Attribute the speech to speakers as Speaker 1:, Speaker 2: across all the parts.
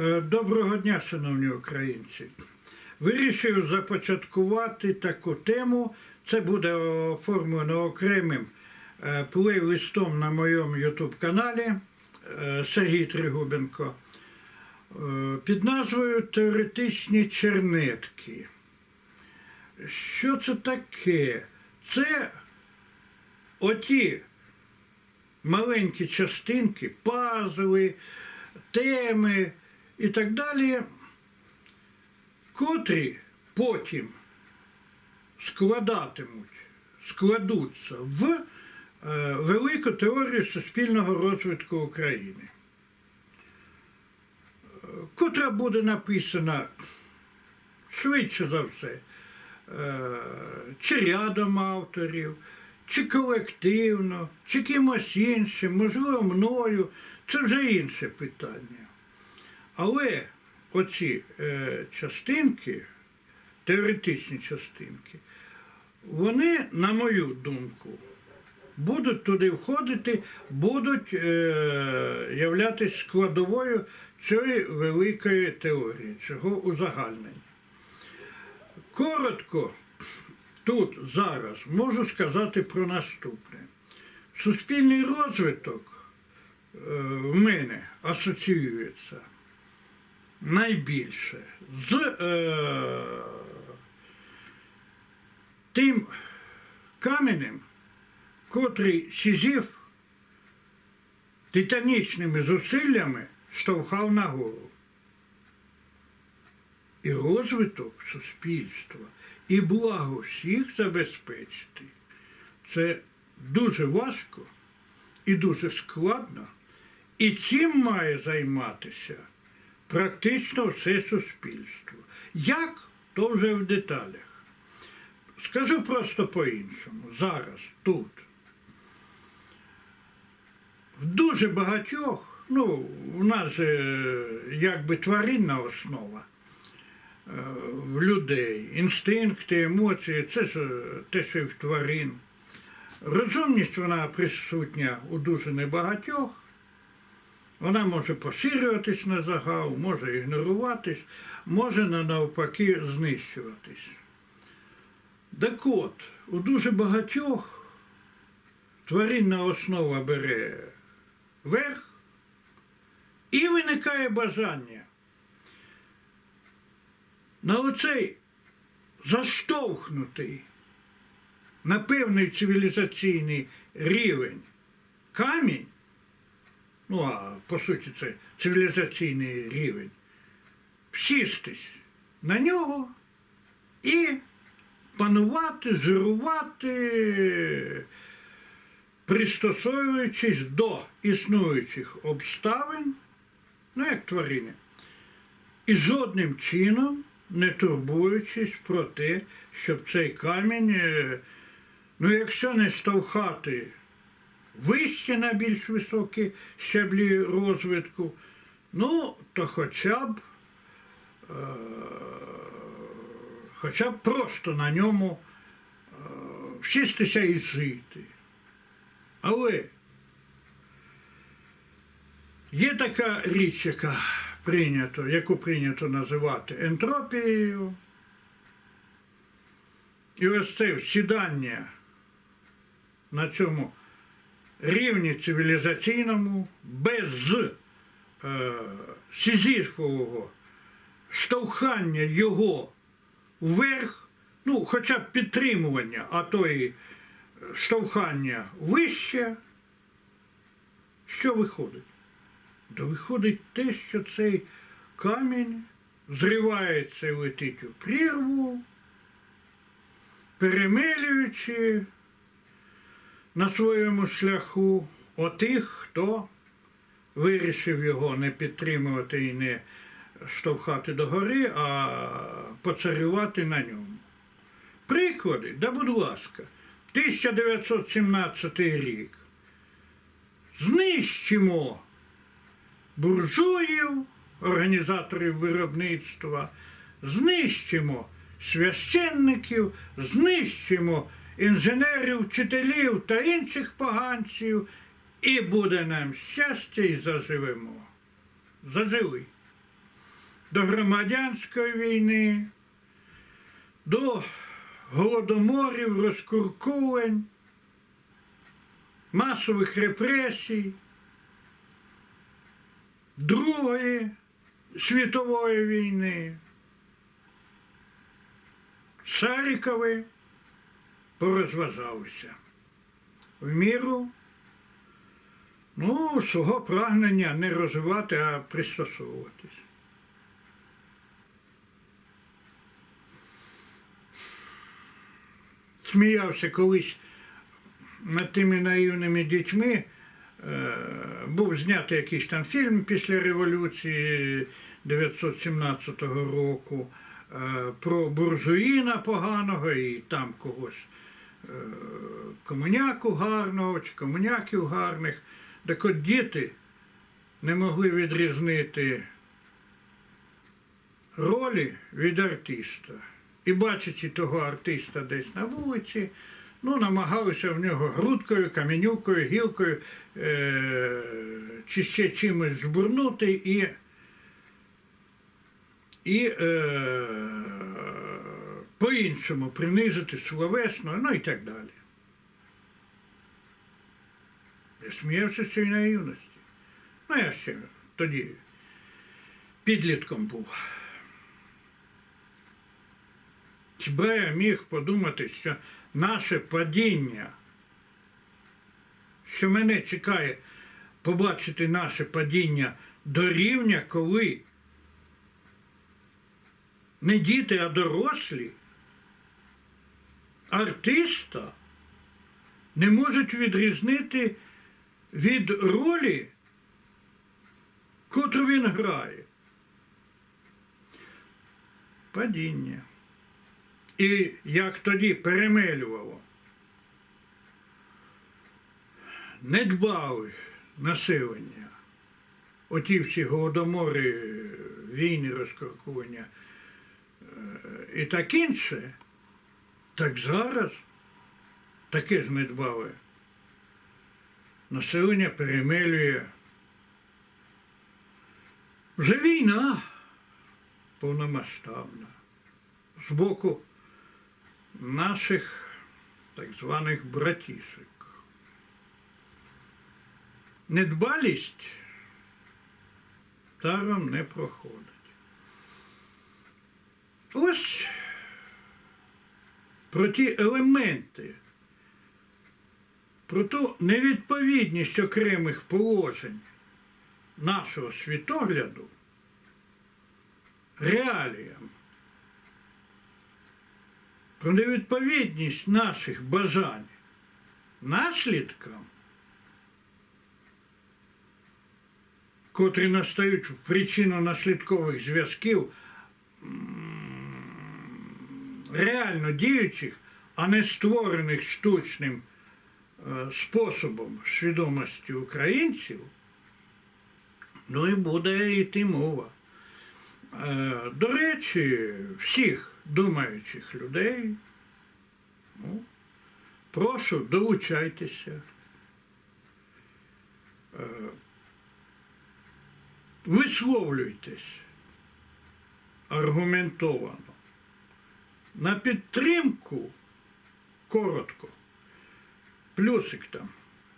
Speaker 1: Е, Доброго дня, шановні українці. Вирішив започаткувати таку тему. Це буде оформлено окремим е, плейлистом на моєму YouTube-каналі е, Сергій Тригубенко під назвою Теоретичні чернетки. Що це таке? Це оті маленькі частинки, пазли, теми і так далі, котрі потім складатимуть, складуться в е, велику теорію суспільного розвитку України, е, котра буде написана швидше за все, е, чи рядом авторів, чи колективно, чи кимось іншим, можливо, мною. Це вже інше питання. Але оці е, частинки, теоретичні частинки, вони, на мою думку, будуть туди входити, будуть е, являтися складовою цієї великої теорії, цього узагальнення. Коротко тут зараз можу сказати про наступне. Суспільний розвиток е, в мене асоціюється найбільше з е, тим каменем, котрий Сізіф титанічними зусиллями штовхав нагору. І розвиток суспільства, і благо всіх забезпечити це дуже важко і дуже складно. І цим має займатися практично все суспільство. Як, то вже в деталях. Скажу просто по-іншому, зараз, тут. В дуже багатьох, ну, у нас же е, якби тваринна основа е, в людей, інстинкти, емоції, це ж е, те, що і в тварин. Розумність вона присутня у дуже небагатьох. Вона може поширюватись на загал, може ігноруватись, може навпаки знищуватись. Так от, у дуже багатьох тваринна основа бере верх і виникає бажання на оцей заштовхнутий на певний цивілізаційний рівень камінь, ну а по суті це цивілізаційний рівень, сістись на нього і панувати, жирувати, пристосовуючись до існуючих обставин, ну як тварини, і жодним чином не турбуючись про те, щоб цей камінь, е, ну якщо не штовхати вище на більш високі щаблі розвитку, ну, то хоча б, е, хоча б просто на ньому е, всістися і жити. Але є така річ, яка прийнято, яку прийнято називати ентропією. І ось це всідання на цьому рівні цивілізаційному, без е, сізіфового штовхання його вверх, ну, хоча б підтримування, а то і штовхання вище, що виходить? Да виходить те, що цей камінь зривається і летить у прірву, перемелюючи на своєму шляху. Отих, хто вирішив його не підтримувати і не штовхати догори, а поцарювати на ньому. Приклади, да будь ласка, 1917 рік. Знищимо буржуїв, організаторів виробництва, знищимо священників, знищимо інженерів, вчителів та інших поганців, і буде нам щастя і заживемо. Зажили. до громадянської війни, до голодоморів, розкуркувань, масових репресій, Другої світової війни. Шарікови порозважалися в міру ну, свого прагнення не розвивати, а пристосовуватись. Сміявся колись над тими наївними дітьми. Е, Був знятий якийсь там фільм після революції 917 року е, про буржуїна поганого і там когось комуняку гарного чи комуняків гарних. Так от діти не могли відрізнити ролі від артиста. І бачачи того артиста десь на вулиці, ну, намагалися в нього грудкою, каменюкою, гілкою е- чи ще чимось жбурнути і, і е- по-іншому принизити словесно, ну і так далі. Я сміявся з цієї наївності. Ну, я ще тоді підлітком був. Хіба я міг подумати, що наше падіння, що мене чекає побачити наше падіння до рівня, коли не діти, а дорослі, артиста не можуть відрізнити від ролі, котру він грає. Падіння. І як тоді перемелювало, не дбали населення, оті всі голодомори, війни, розкоркування е, і так інше, так зараз таке ж не дбали. Населення перемелює. Вже війна повномасштабна з боку наших так званих братішек. Недбалість даром не проходить. Ось про ті елементи, про ту невідповідність окремих положень нашого світогляду реаліям про невідповідність наших бажань наслідкам, котрі настають в причинно-наслідкових зв'язків м, реально діючих, а не створених штучним е, способом свідомості українців, ну і буде йти мова. Е, До речі, всіх думаючих людей. Ну, прошу, долучайтеся. Е, Висловлюйтесь аргументовано. На підтримку коротко. Плюсик там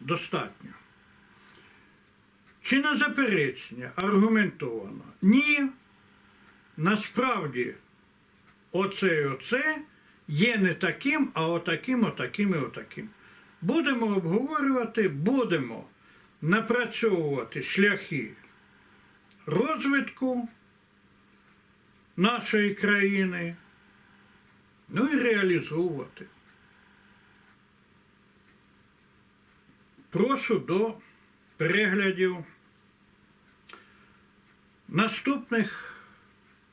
Speaker 1: достатньо. Чи на заперечення аргументовано? Ні. Насправді оце і оце є не таким, а отаким, отаким і отаким. Будемо обговорювати, будемо напрацьовувати шляхи розвитку нашої країни, ну і реалізовувати. Прошу до переглядів наступних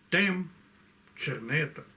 Speaker 1: тем чернеток.